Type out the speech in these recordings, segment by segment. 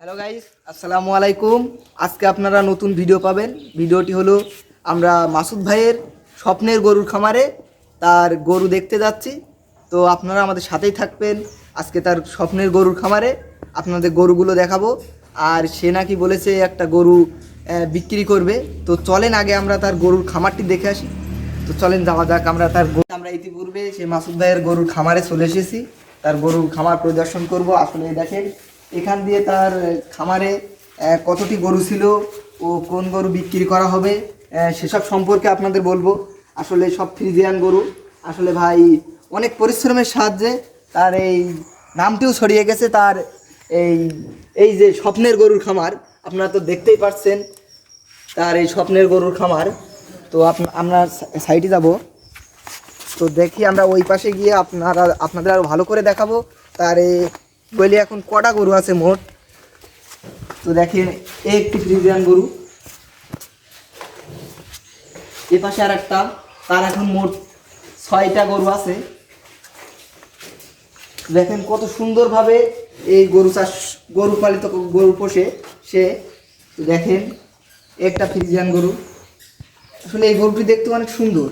Hello guys আসসালামু আলাইকুম আজকে আপনারা নতুন ভিডিও পাবেন। ভিডিওটি হলো, আমরা মাসুদ ভাইয়ের স্বপ্নের গরুর খামারে তার গরু দেখতে যাচ্ছি। তো আপনারা আমাদের সাথেই থাকবেন আজকে তার স্বপ্নের গরুর খামারে। আপনাদের গরুগুলো দেখাবো। আর সে নাকি বলেছে, একটা গরু বিক্রি করবে। তো চলেন আগে আমরা তার গরুর খামারটি দেখে আসি। তো চলেন যাওয়া যাক, আমরা তার আমরা ইতিপূর্বে সে মাসুদ ভাইয়ের গরুর খামারে চলে এসেছি। তার গরুর খামার পরিদর্শন করব। আসলে দেখেন এখান দিয়ে তার খামারে কতটি গরু ছিল ও কোন গরু বিক্রি করা হবে সেসব সম্পর্কে আপনাদের বলব। আসলে সব ফ্রিজিয়ান গরু। আসলে ভাই, অনেক পরিশ্রমের সাহায্যে তার এই নামটিও ছড়িয়ে গেছে, তার এই এই যে স্বপ্নের গরুর খামার। আপনারা তো দেখতেই পাচ্ছেন তার এই স্বপ্নের গরুর খামার। তো আমরা সাইডে যাব। তো দেখি আমরা ওই পাশে গিয়ে আপনারা, আপনাদের আরও ভালো করে দেখাবো তার এই বলি এখন কটা গরু আছে মোট? তো দেখেন, একটি ফ্রিজিয়ান গরু। এ পাশে আর একটা তার এখন মোট ছয়টা গরু আছে। দেখেন কত সুন্দরভাবে এই গরু চাষ, গরু পালিত গরু পোষে সে। দেখেন, একটা ফ্রিজিয়ান গরু। আসলে এই গরুটি দেখতে অনেক সুন্দর।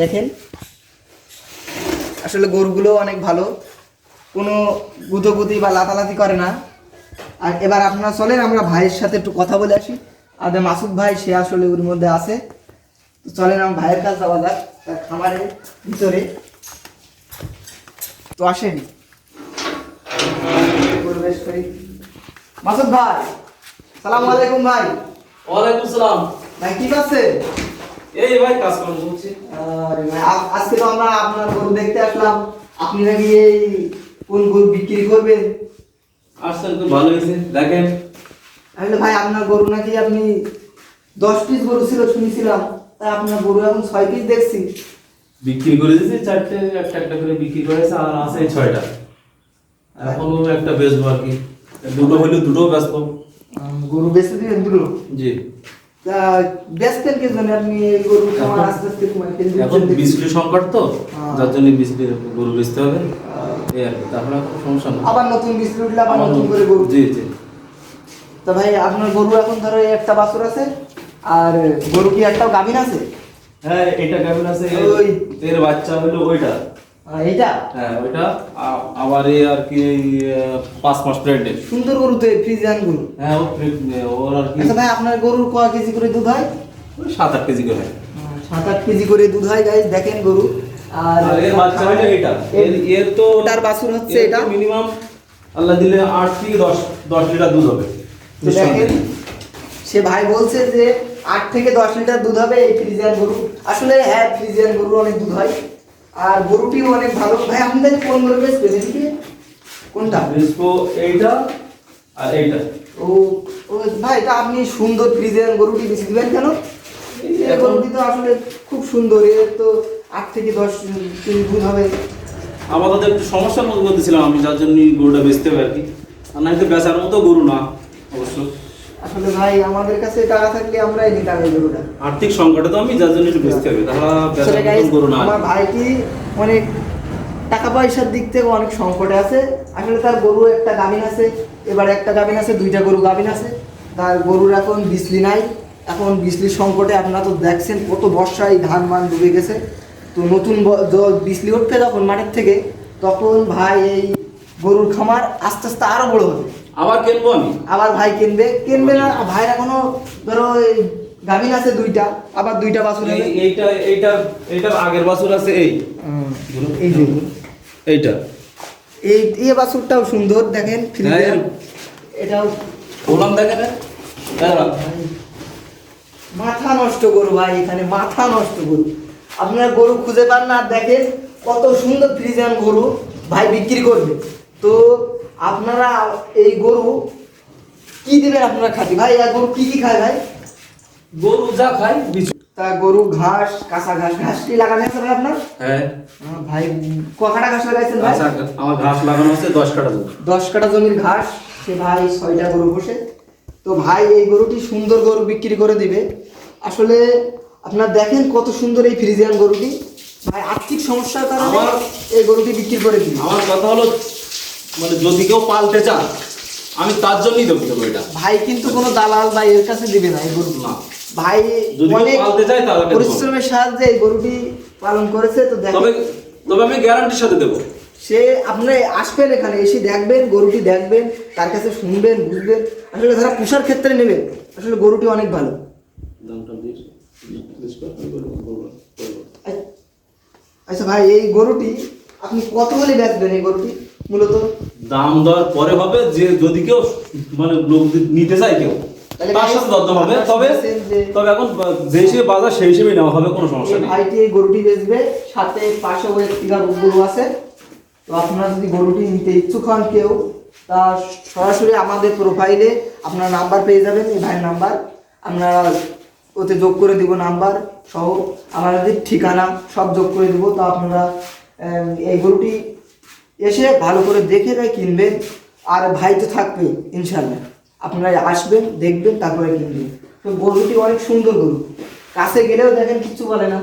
দেখেন, আসলে গরুগুলো অনেক ভালো। কোনো গুদোগুদি বা লাতালাতি করে না। আর এবার আপনারা চলেন আমরা ভাইয়ের সাথে একটু কথা বলে আসি। আমাদের মাসুদ ভাই সে আসলে ওর মধ্যে আছে। তো চলেন আমার ভাইয়ের কাছে যাওয়া যাক তার খামারের ভিতরে। তো আসেন। পরিবেশ করি। মাসুদ ভাই সালাম আলাইকুম ভাই। ওয়ালাইকুম সালাম। ভাই কি করছেন? এই ভাই কাজ করছি আরে ভাই, আজকে তো আমরা আপনার গরু দেখতে আসলাম। আপনি নাকি এই কোন গরু বিক্রি করবেন আসছেন তো ভালো হয়েছে। দেখেন। আসলে ভাই আপনার গরু নাকি আপনি দশ পিস গরু ছিল শুনেছিলাম। তাই আপনার গরু এখন ছয় পিস দেখছি। বিক্রি করে দিয়েছি চারটে একটা একটা করে বিক্রি করেছে আর আছে ছয়টা। এখনও একটা বেচবো আর কি। দুটো হইলে দুটো বেচবো। আম, গরু বেচতে দিবেন দুটো? জি। তা বেচতেন কি জন্য আপনি গরু খামার আস্তে আস্তে কমাই? এখন বিজলি সংকট তো হ্যাঁ। যার জন্য বিজলির গরু বেচতে হবে। এই আর কি তারপরে কোনো সমস্যা আবার নতুন বিস্কুট উঠলে আবার নতুন করে গরু। জি জি। তা ভাই আপনার গরু এখন ধরো একটা বাছুর আছে আর গরু কি একটাও গাভীন আছে? হ্যাঁ এটা কেমন আছে ওই। এর বাচ্চা হলো ওইটা। এইটা? হ্যাঁ ওইটা। আবার এই আর কি পাঁচ মাস প্রেগনেন্ট সুন্দর গরু তো ফ্রিজিয়ান গরু। হ্যাঁ ও ওর আর কি আচ্ছা ভাই আপনার গরুর কয় কেজি করে দুধ হয়? সাত আট কেজি করে। সাত আট কেজি করে দুধ হয় গাইজ দেখেন গরু। আর এর বাচ্চা হলো এটা। এর এর তো ওটার বাছুর হচ্ছে এটা। মিনিমাম আল্লাহ দিলে আট থেকে দশ দশ লিটার দুধ হবে। দেখেন সে ভাই বলছে যে আট থেকে দশ লিটার দুধ হবে এই ফ্রিজিয়ান গরু। আসলে হ্যাঁ ফ্রিজিয়ান গরু অনেক দুধ হয়। আর গরুটিও অনেক ভালো। ভাই আপনাদের কোন গরু বেশ পেয়েছেন কোনটা? বেসবো এইটা আর এইটা। ও ও ভাই তা আপনি সুন্দর ফ্রিজিয়ান গরুটি বেশি দিবেন কেন? এই গরুটি তো আসলে খুব সুন্দর। এর তো আট থেকে দশ কেজি দুধ হবে। আপাতত একটু সমস্যার মধ্যে মধ্যে ছিলাম আমি যার জন্য গরুটা বেচতে হবে আর কি। আর নাই তো বেচার মতো গরু না অবশ্য। আসলে ভাই আমাদের কাছে টাকা থাকলে আমরাই নিতাম এই গরুটা আর্থিক সংকটে তো আমি যার জন্য একটু বেচতে হবে তাহলে বেচার গরু না। আমার ভাইটি অনেক টাকা পয়সার দিক থেকে অনেক সংকটে আছে। আসলে তার গরু একটা গাভিন আছে এবার একটা গাভিন আছে দুইটা গরু গাভিন আছে। তার গরুর এখন বিজলি নাই। এখন বিজলির সংকটে আপনারা তো দেখছেন কত বর্ষায় ধান মান ডুবে গেছে। তো নতুন ব- য- বিজলি উঠবে যখন মাঠের থেকে তখন ভাই এই গরুর খামার আস্তে আস্তে আরও বড় হবে। আবার কিনবো আমি? আবার ভাই কিনবে। কিনবে না ভাইয়ের এখনও ধরো গাভিন আছে দুইটা আবার দুইটা বাছুর হবে। এই- এইটা এইটা আগের বছর আছে এই। এই যে। এইটা। এই এই বাছুরটাও সুন্দর দেখেন ফ্রিজিয়ান এটাও বললাম দেখেন দাঁড়া মাথা নষ্ট গরু ভাই এখানে মাথা নষ্ট গরু আপনারা গরু খুঁজে পান না আর দেখেন কত সুন্দর ফ্রিজিয়ান গরু ভাই বিক্রি করবে। তো আপনারা এই গরু কি দিবেন আপনারা খাতি ভাই আর গরু কি কি খায় ভাই? গরু যা খায় বিচু। তা গরু ঘাস কাঁচা ঘাস ঘাস কি লাগানো আছে ভাই আপনার? হ্যাঁ। ভাই কখাটা ঘাস লাগাইছেন ভাই? আমার ঘাস লাগানো আছে দশ কাটা দুধ দশ কাটা জমির ঘাস সে ভাই ছয়টা গরু বসে। তো ভাই এই গরুটি সুন্দর গরু বিক্রি করে দিবে। আসলে আপনার দেখেন কত সুন্দর এই ফ্রিজিয়ান গরুটি। ভাই আর্থিক সমস্যার কারণে এই গরুটি বিক্রি করে দিবে আমার কথা হলো মানে যদি কেউ পালতে চান আমি তার জন্যই দেবো দেবো এটা। ভাই কিন্তু কোনো দালাল বা এর কাছে দিবে না এই গরু না। ভাই অনেক তাহলে পরিশ্রমের সাহায্যে এই গরুটি পালন করেছে তো তবে দেখেন। তবে আমি গ্যারান্টির সাথে দেবো। সে আপনি আসবেন এখানে এসে দেখবেন গরুটি দেখবেন তার কাছে শুনবেন বুঝবেন। আসলে যারা পুষার ক্ষেত্রে নেবেন আসলে গরুটি অনেক ভালো। দামটা আচ্ছা- আচ্ছা ভাই এই গরুটি আপনি কত হলে বেচবেন এই গরুটি মূলত? দাম দর পরে হবে যে যদি কেউ মানে লোক নিতে চায় কেউ তাহলে তার সাথে দরদাম হবে। আপনারা তবে তবে এখন যে হিসেবে বাজার সেই হিসেবে নেওয়া হবে কোনো সমস্যা নেই। ভাইটি এই গরুটি বেচবে সাথে পাশেও একটিকার গরু আছে। তো আপনারা যদি গরুটি নিতে ইচ্ছুক হন কেউ তা সরাসরি আমাদের প্রোফাইলে আপনার নাম্বার পেয়ে যাবেন এই ভাইয়ের নাম্বার আমরা ওতে যোগ করে দিব নাম্বার সহ আমাদের ঠিকানা সব যোগ করে দেবো। তো আপনারা এই গরুটি এসে ভালো করে দেখে তাই কিনবেন। আর ভাই তো থাকবে ইনশাল্লাহ আপনারা আসবেন, দেখবেন, তারপরে কিনবেন। তো গরুটি অনেক সুন্দর গরু। কাছে গেলেও দেখেন, কিচ্ছু বলে না।